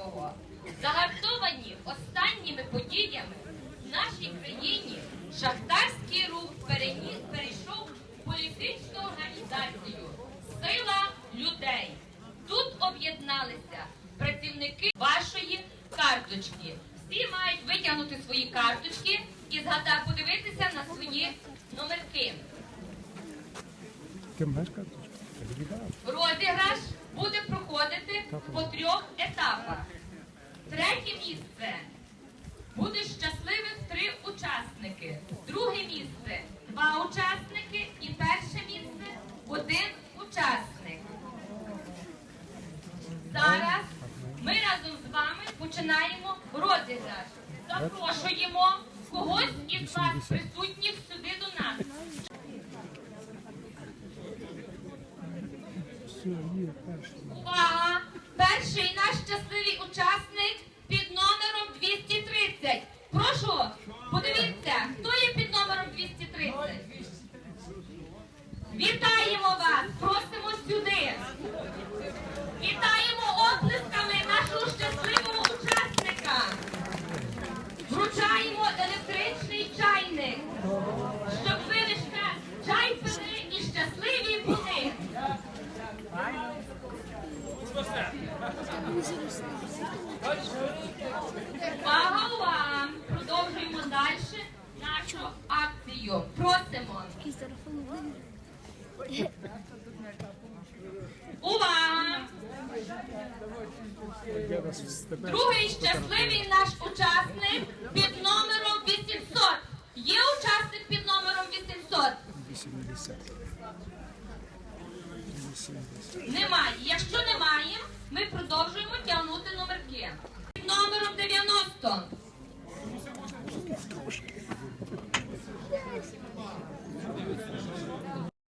Ленського. Загартовані останніми подіями в нашій країні шахтарський рух переніс, перейшов в політичну організацію Сила людей. Тут об'єдналися працівники вашої карточки. Всі мають витягнути свої карточки і згадати подивитися на свої номерки. Розіграш буде проходити по трьох етапах. Третє місце буде щасливих три учасники. Друге місце два учасники і перше місце один учасник. Зараз ми разом з вами починаємо розіграш. Запрошуємо когось із вас присутніх сюди до нас. Увага! Перший наш щасливий учасник під номером 230. Прошу, подивіться, хто є під номером 230. Вітаємо вас! Просимо сюди. Вітаємо оплесками нашого щасливого учасника. Вручаємо електричний чайник, Увага вам! Продовжуємо далі нашу акцію. Просимо. Увага! Другий щасливий наш учасник під номером 800. Є учасник під номером 800? 80. 80. Немає. Якщо немає, ми продовжуємо номером 90.